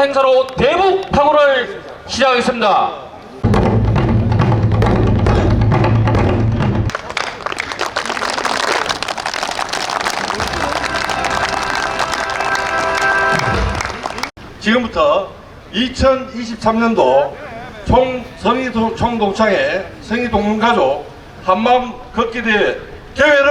행사로 대북 파고를 시작하겠습니다. 지금부터 2023년도 총 성의 도- 총동창회 성의 동문가족 한마음 걷기 대회 개회를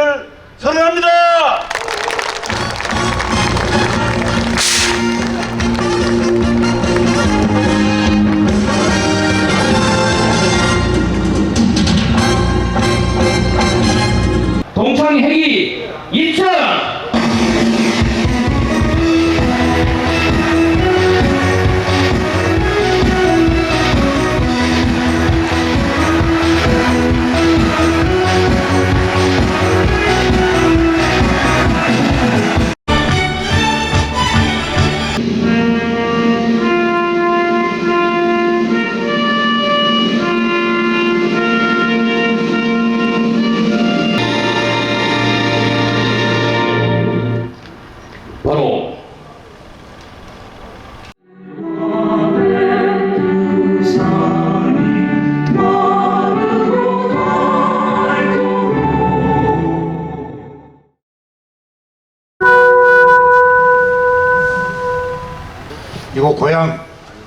이곳 고향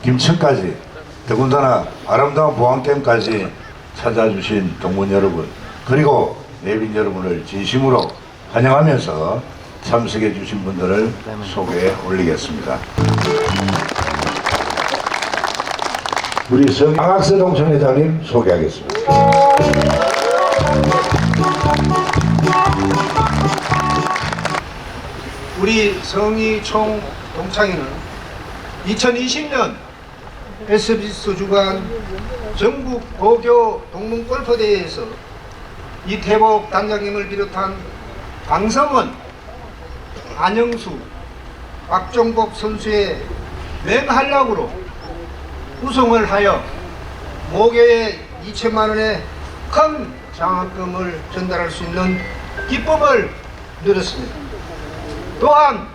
김천까지 더군다나 아름다운 보안댐까지 찾아주신 동문 여러분 그리고 내빈 여러분을 진심으로 환영하면서 참석해 주신 분들을 소개해 올리겠습니다. 우리 성학세 동청회장님 소개하겠습니다. 우리 성의총 동창회는 2020년 SBS 주간 전국 고교 동문 골프대회에서 이태복 단장님을 비롯한 강성원, 안영수, 박종복 선수의 맹활약으로 우승을 하여 모교에 2천만 원의 큰 장학금을 전달할 수 있는 기쁨을 누렸습니다. 또한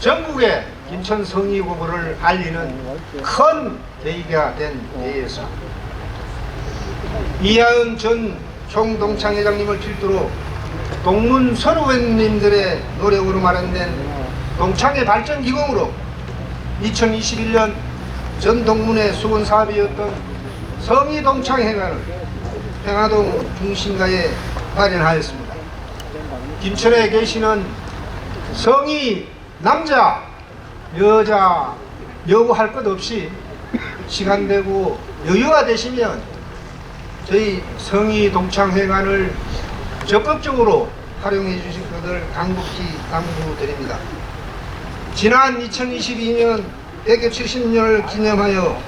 전국에 김천 성의고구를 알리는 큰 계기가 된 대회에서 이하은 전 총동창 회장님을 필두로 동문 선후배님들의 노력으로 마련된 동창회 발전 기금으로 2021년 전 동문의 수건 사업이었던 성의 동창회관을 평화동 중심가에 마련하였습니다. 김천에 계시는 성이 남자, 여자, 여부할 것 없이 시간 되고 여유가 되시면 저희 성이 동창회관을 적극적으로 활용해 주실 것을 강국히 당부드립니다. 지난 2022년 대교 70년을 기념하여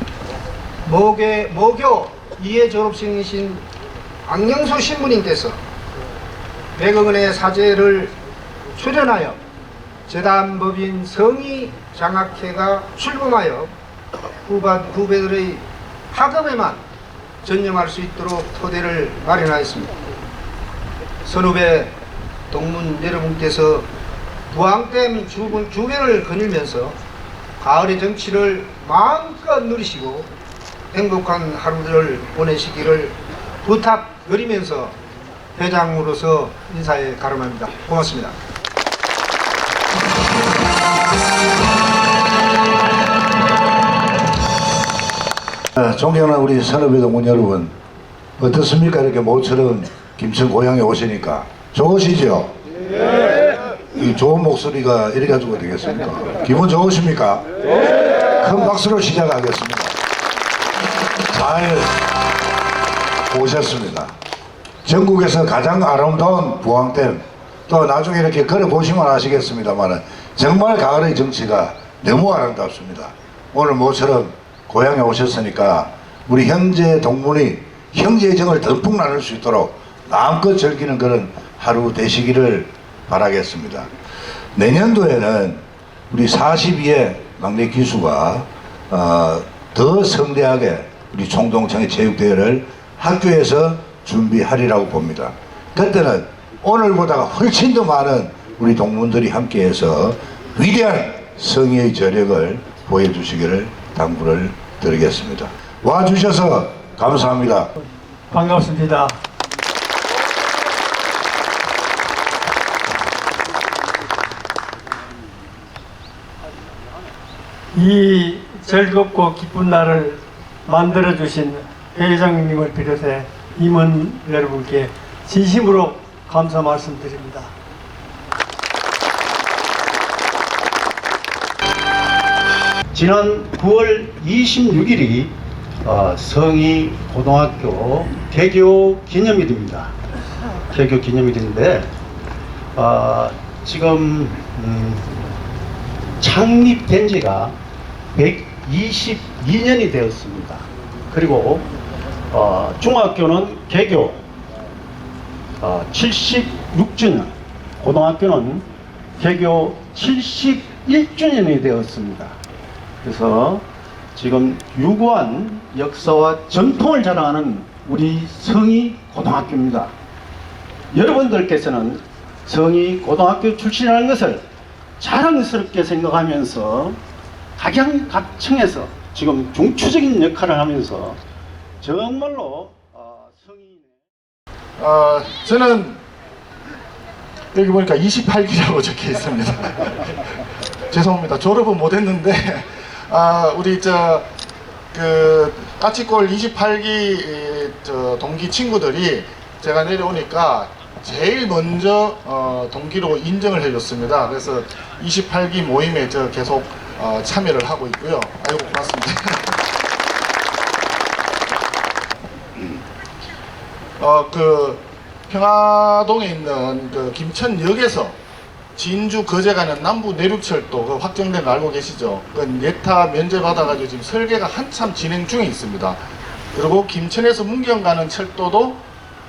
모계, 모교 2회 졸업생이신 안영수 신부님께서 100억 원의 사재를 출연하여 재단법인 성의 장학회가 출범하여 후배, 후배들의 학업에만 전념할 수 있도록 토대를 마련하였습니다. 선후배 동문 여러분께서 부항댐 주변, 주변을 거닐면서 가을의 정치를 마음껏 누리시고 행복한 하루들을 보내시기를 부탁드리면서 회장으로서 인사에 가름합니다. 고맙습니다. 아, 존경하는 우리 선후배 동문 여러분 어떻습니까? 이렇게 모처럼 김천 고향에 오시니까 좋으시죠? 이 좋은 목소리가 이래 가지고 되겠습니까? 기분 좋으십니까? 큰 박수로 시작하겠습니다. 잘 오셨습니다. 전국에서 가장 아름다운 부항댐 또 나중에 이렇게 걸어보시면 아시겠습니다만 정말 가을의 정치가 너무 아름답습니다. 오늘 모처럼 고향에 오셨으니까 우리 형제 동문이 형제의 정을 듬뿍 나눌 수 있도록 마음껏 즐기는 그런 하루 되시기를 바라겠습니다. 내년도에는 우리 42회 막내 기수가 어, 더 성대하게 우리 총동창회 체육대회를 학교에서 준비하리라고 봅니다. 그때는 오늘보다가 훨씬 더 많은 우리 동문들이 함께해서 위대한 성의의 저력을 보여주시기를 당부를 드리겠습니다. 와주셔서 감사합니다. 반갑습니다. 이 즐겁고 기쁜 날을 만들어 주신 회장님을 비롯해 임원 여러분께 진심으로 감사 말씀드립니다. 지난 9월 26일이 어, 성희 고등학교 개교 기념일입니다. 개교 기념일인데 어, 지금 음, 창립된 지가 122년이 되었습니다. 그리고 어, 중학교는 개교 어, 76주년, 고등학교는 개교 71주년이 되었습니다. 그래서 지금 유구한 역사와 전통을 자랑하는 우리 성희 고등학교입니다. 여러분들께서는 성희 고등학교 출신이라는 것을 자랑스럽게 생각하면서 각양각층에서 지금 중추적인 역할을 하면서 정말로 어, 성희 어, 저는 여기 보니까 28기라고 적혀 있습니다. 죄송합니다. 졸업은 못했는데 아, 우리 저 그 까치골 28기 저 동기 친구들이 제가 내려오니까 제일 먼저 어, 동기로 인정을 해줬습니다. 그래서 28기 모임에 저 계속 어, 참여를 하고 있고요. 아이고 고맙습니다. 어, 그 평화동에 있는 그 김천역에서 진주 거제 가는 남부 내륙철도 그 확정된 거 알고 계시죠? 그 예타 면제 받아가지고 지금 설계가 한참 진행 중에 있습니다. 그리고 김천에서 문경 가는 철도도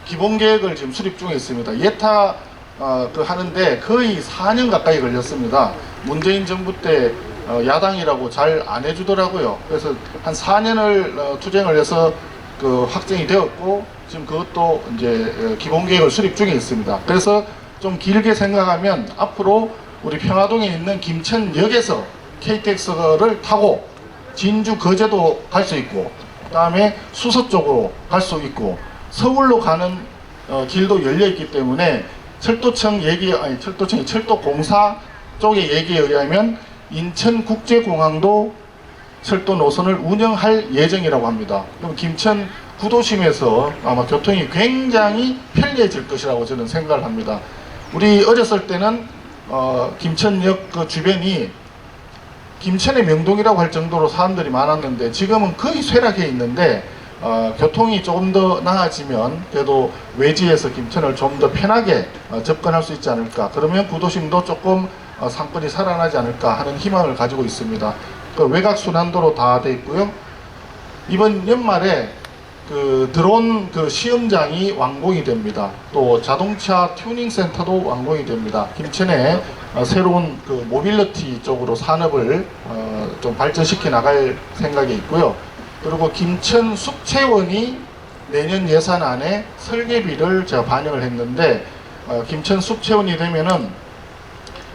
기본 계획을 지금 수립 중에 있습니다. 예타 어, 그 하는데 거의 4년 가까이 걸렸습니다. 문재인 정부 때 어, 야당이라고 잘 안 해주더라고요. 그래서 한 4년을 어, 투쟁을 해서 그 확정이 되었고 지금 그것도 이제 어, 기본 계획을 수립 중에 있습니다. 그래서 좀 길게 생각하면 앞으로 우리 평화동에 있는 김천역에서 KTX를 타고 진주 거제도 갈 수 있고 그다음에 수서 쪽으로 갈 수 있고 서울로 가는 어, 길도 열려 있기 때문에 철도청 얘기 아니 철도청이 철도공사 쪽의 얘기에 의하면 인천국제공항도 철도 노선을 운영할 예정이라고 합니다. 그럼 김천 구도심에서 아마 교통이 굉장히 편리해질 것이라고 저는 생각을 합니다. 우리 어렸을 때는 어, 김천역 그 주변이 김천의 명동이라고 할 정도로 사람들이 많았는데 지금은 거의 쇠락해 있는데 어, 교통이 조금 더 나아지면 그래도 외지에서 김천을 좀 더 편하게 어, 접근할 수 있지 않을까 그러면 구도심도 조금 어, 상권이 살아나지 않을까 하는 희망을 가지고 있습니다. 그 외곽 순환도로 다 돼 있고요. 이번 연말에 그 드론 그 시험장이 완공이 됩니다. 또 자동차 튜닝 센터도 완공이 됩니다. 김천에 어, 새로운 그 모빌리티 쪽으로 산업을 어, 좀 발전시켜 나갈 생각이 있고요. 그리고 김천 숙체원이 내년 예산 안에 설계비를 제가 반영을 했는데 어, 김천 숙체원이 되면은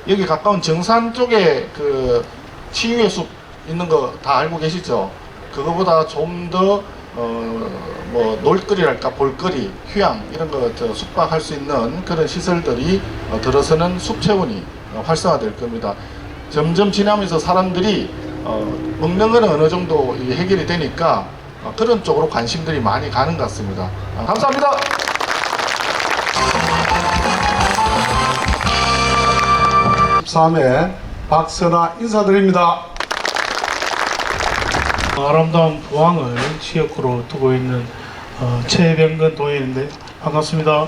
여기 가까운 정산 쪽에 그 치유의 숲 있는 거 다 알고 계시죠? 그거보다 좀더 어, 뭐 놀거리랄까 볼거리, 휴양 이런 거저 숙박할 수 있는 그런 시설들이 어, 들어서는 숲체원이 어, 활성화될 겁니다. 점점 지나면서 사람들이 어, 먹는 거는 어느 정도 해결이 되니까 어, 그런 쪽으로 관심들이 많이 가는 것 같습니다. 아, 감사합니다. 13회 박선아 인사드립니다. 아름다운 부항을 지역구로 두고 있는 어, 최병근 도의원인데 반갑습니다.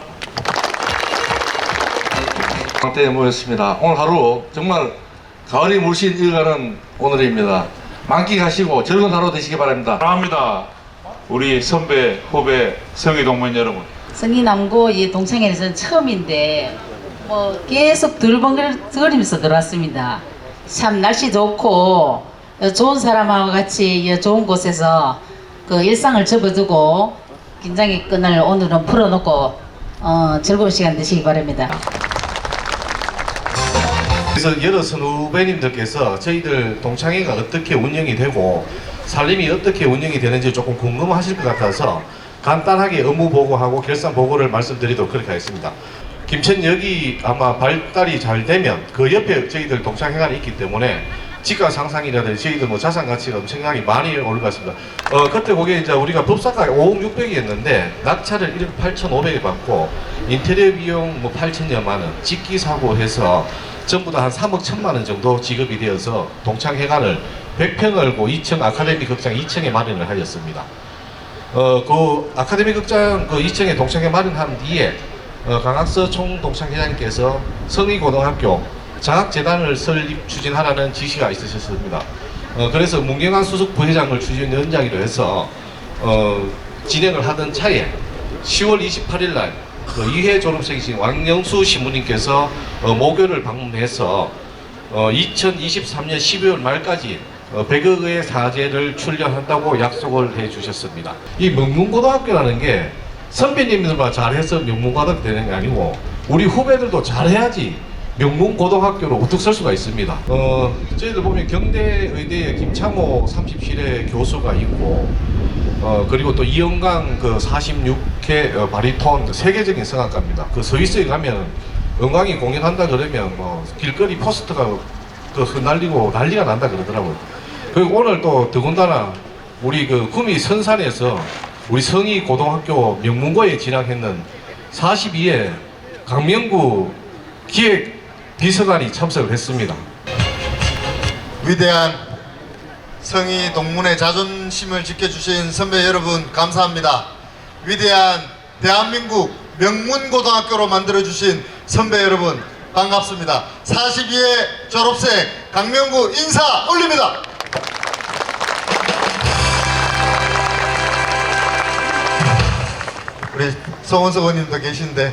광대에 모였습니다. 오늘 하루 정말 가을이 물씬 일가는 오늘입니다. 만끽하시고 즐거운 하루 되시기 바랍니다. 사랑합니다. 우리 선배, 후배, 성희 동문 여러분. 성이 남고 이 동창회에서는 처음인데 뭐 계속 들벙거리면서 들어왔습니다. 참 날씨 좋고 어, 좋은 사람하고 같이 이 좋은 곳에서 그 일상을 접어두고 긴장의 끈을 오늘은 풀어놓고 어, 즐거운 시간 되시기 바랍니다. 그래서 여러 선후배님들께서 저희들 동창회가 어떻게 운영이 되고 살림이 어떻게 운영이 되는지 조금 궁금하실 것 같아서 간단하게 업무 보고하고 결산 보고를 말씀드리도록 그렇게 하겠습니다. 김천역이 아마 발달이 잘 되면 그 옆에 저희들 동창회관이 있기 때문에 지가 상상이라든지 저희들 뭐 자산 가치가 엄청나게 많이 같습니다. 어 그때 거기에 이제 우리가 법사가 5억 6백이었는데 낙찰을 1억 8천5백에 받고 인테리어 비용 뭐 8천여만 원, 직기 사고 해서 전부 다 한 3억 1천만 원 정도 지급이 되어서 동창회관을 100평을 고 2층 아카데미 극장 2층에 마련을 하였습니다. 어, 그 아카데미 극장 그 2층에 동창회 마련한 뒤에 어, 강학서 총동창회장님께서 성의고등학교 장학재단을 설립 추진하라는 지시가 있으셨습니다. 어, 그래서 문경환 수석 부회장을 추진위원장으로 해서 어, 진행을 하던 차에 10월 28일 날 그 이회 졸업생이신 왕영수 신부님께서 어, 모교를 방문해서 어, 2023년 12월 말까지 어, 100억의 사재를 출연한다고 약속을 해 주셨습니다. 이 명문고등학교라는 게 선배님들만 잘해서 명문고등학교 되는 게 아니고 우리 후배들도 잘해야지 명문고등학교로 우뚝 설 수가 있습니다. 어, 저희들 보면 경대의대에 김창호 37회 교수가 있고 어, 그리고 또 이영강 그 46회 어, 바리톤 세계적인 성악가입니다. 그 스위스에 가면 영광이 공연한다 그러면 뭐 길거리 포스터가 그 흩날리고 난리가 난다 그러더라고요. 그리고 오늘 또 더군다나 우리 그 구미 선산에서 우리 성희 고등학교 명문고에 진학했는 42회 강명구 기획 비서관이 참석을 했습니다. 위대한 성희 동문의 자존심을 지켜주신 선배 여러분 감사합니다. 위대한 대한민국 명문고등학교로 만들어주신 선배 여러분 반갑습니다. 42회 졸업생 강명구 인사 올립니다. 우리 성원석 의원님도 계신데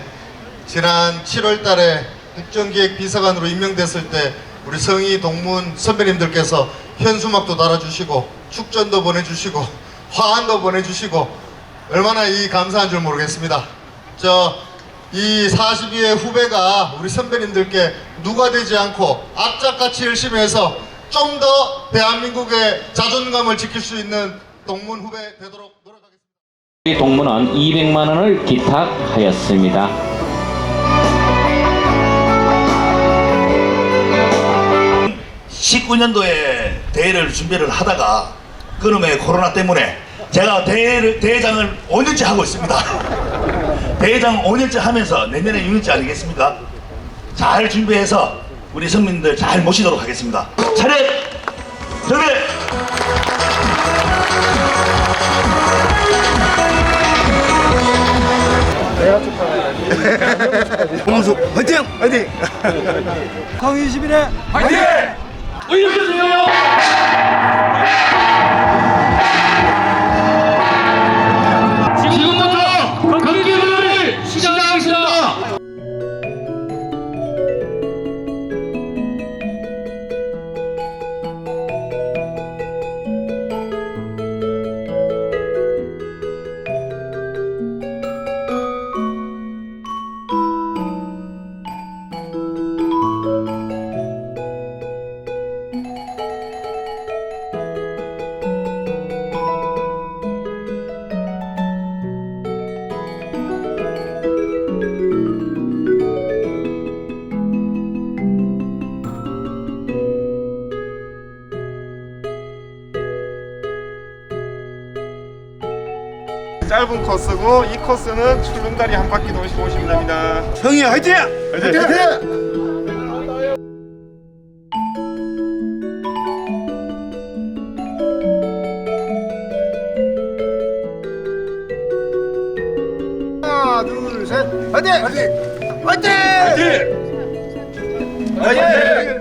지난 7월 달에 국정기획 비서관으로 임명됐을 때 우리 성희 동문 선배님들께서 현수막도 달아주시고 축전도 보내주시고 화환도 보내주시고 얼마나 이 감사한 줄 모르겠습니다. 저 이 42회 후배가 우리 선배님들께 누가 되지 않고 악착같이 열심히 해서 좀 더 대한민국의 자존감을 지킬 수 있는 동문 후배 되도록 노력하겠습니다. 이 동문은 200만 원을 기탁하였습니다. 19년도에 대회를 준비를 하다가 그놈의 코로나 때문에 제가 대회를, 대회장을 5년째 하고 있습니다. 대회장 5년째 하면서 내년에 6년째 아니겠습니까? 잘 준비해서 우리 성민들 잘 모시도록 하겠습니다. 차렷! 준비! 홍수 화이팅! 화이팅! 광희 시민의 화이팅! 지금부터 코스고 이 코스는 출렁다리 한 바퀴 도시고 오시면 됩니다. 성희 화이팅! 하나 둘 셋 화이팅! 화이팅! 화이팅! 화이팅! 삼십일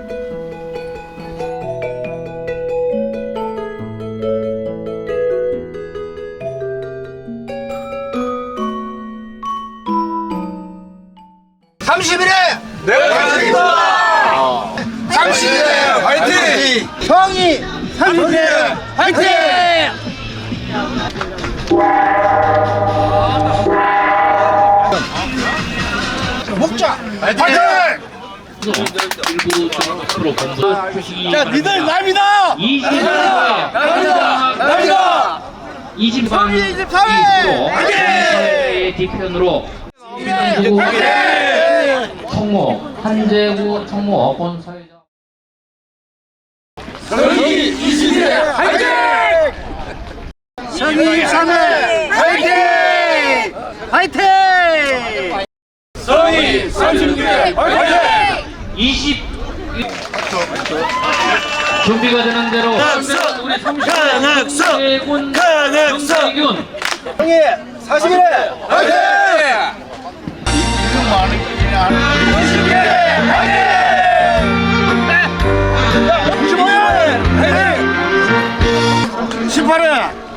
쪽으로 공부 주시기 자, 니들 남이다! 20만 남이다! 20만 24회! 사회의 뒤편으로 민주구 총무 한재구 총무 본사회장 성희 21회 화이팅! 성희 23회 화이팅! 화이팅! 성희 36회 화이팅! 20 준비가 되는 대로 우리 30군 정세균 성희 41회 화이팅! 25회 화이팅! 18회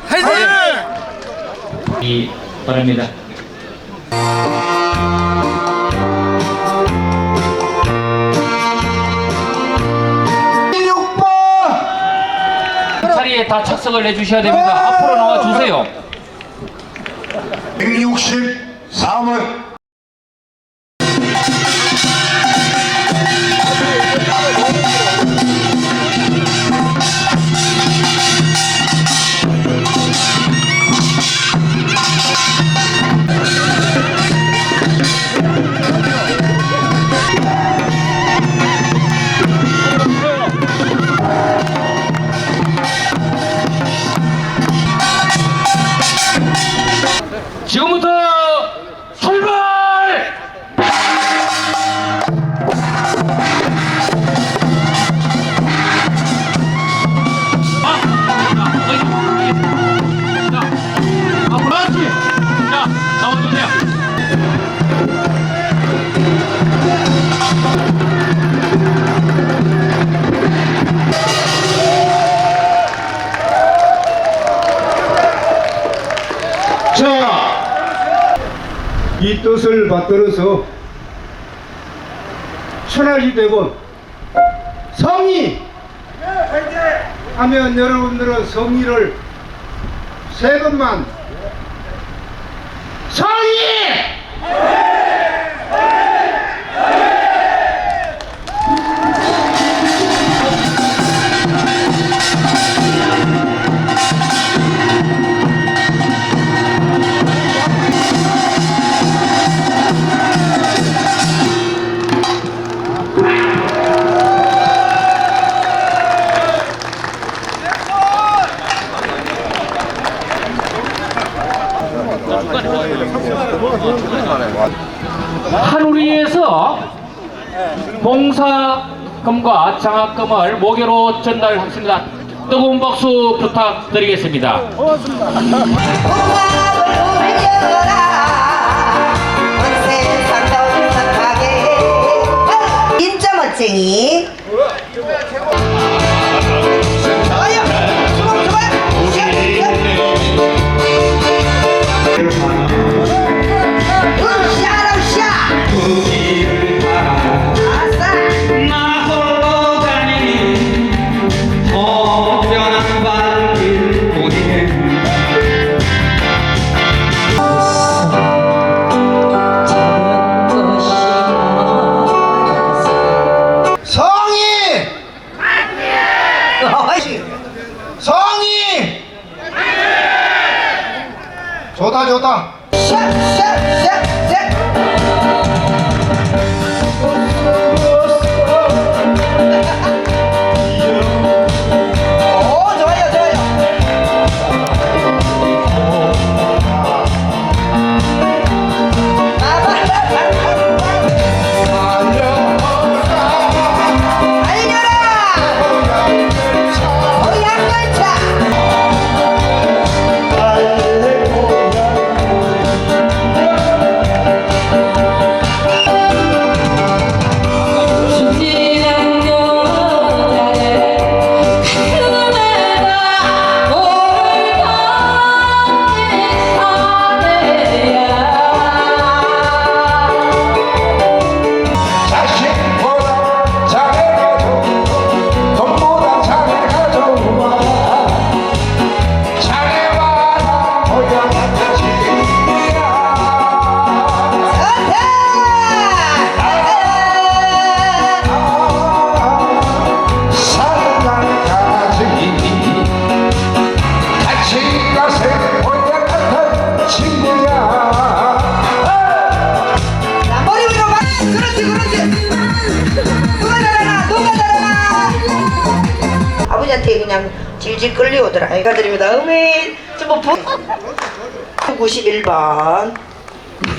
화이팅! 이 바랍니다. 다 착석을 해주셔야 됩니다. 앞으로 나와 주세요. 163원 받들어서 천하시 대본 성의! 하면 여러분들은 성의를 세 번만 장학금을 모교로 전달하겠습니다. 뜨거운 박수 부탁드리겠습니다. 진짜 멋쟁이.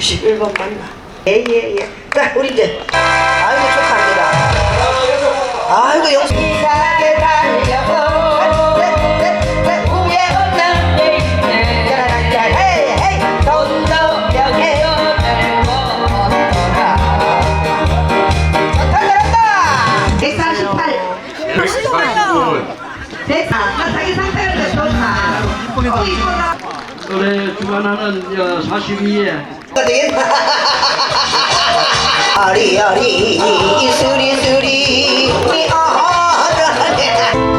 91번 맞나 예예 예 자 우리 이제 아이고 축하합니다 아이고 영수 이상하게 달려고 넷넷넷 후회 없는 짜라란짜 헤이 헤이 동서벽에 좋다 잘한다 148 100 아, 자기 상태가 좋다 어, 이거다. 올해 주관하는 42회 되겠다. 아리아리 이수리 수리 우리 아라리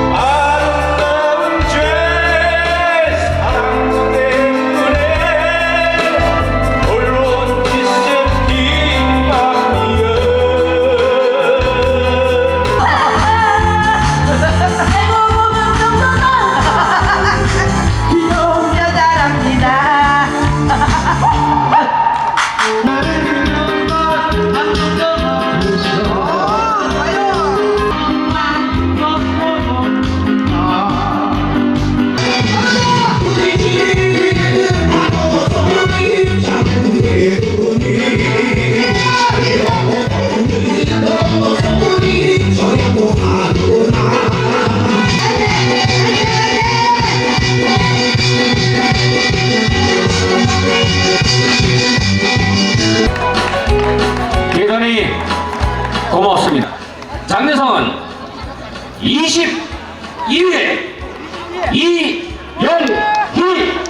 22회 이영희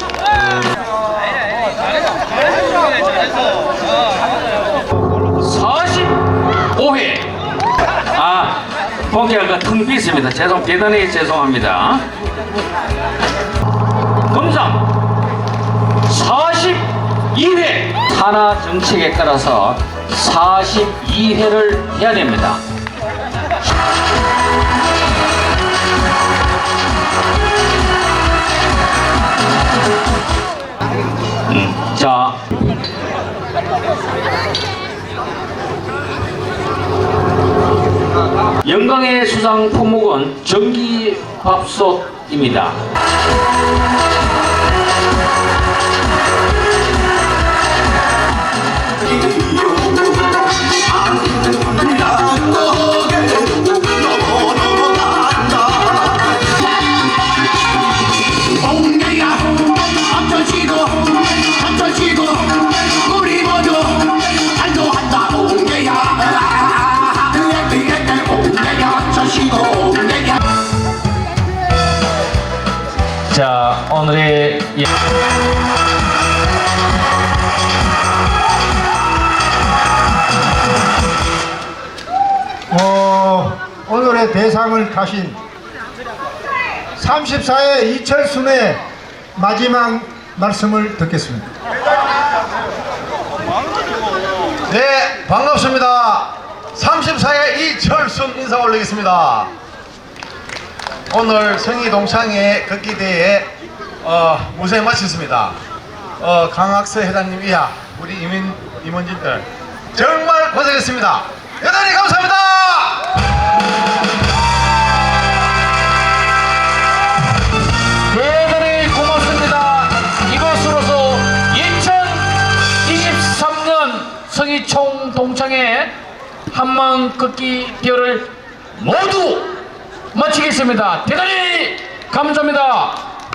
45회 아 봉지가 텅 비있습니다. 죄송 대단히 죄송합니다. 금상 42회 산하 정책에 따라서 42회를 해야 됩니다. 영광의 수상 품목은 전기밥솥입니다. 대상을 타신 34회 이철순의 마지막 말씀을 듣겠습니다. 네, 반갑습니다. 34회 이철순 인사 올리겠습니다. 오늘 성희 동창회 걷기 대회 어, 무사히 마쳤습니다. 어, 강학서 회장님 이하 우리 이민 임원진들 정말 고생했습니다. 대단히 감사합니다. 대단히 고맙습니다. 이것으로서 2023년 성희총 동창회 한마음 걷기 대회를 모두 마치겠습니다. 대단히 감사합니다.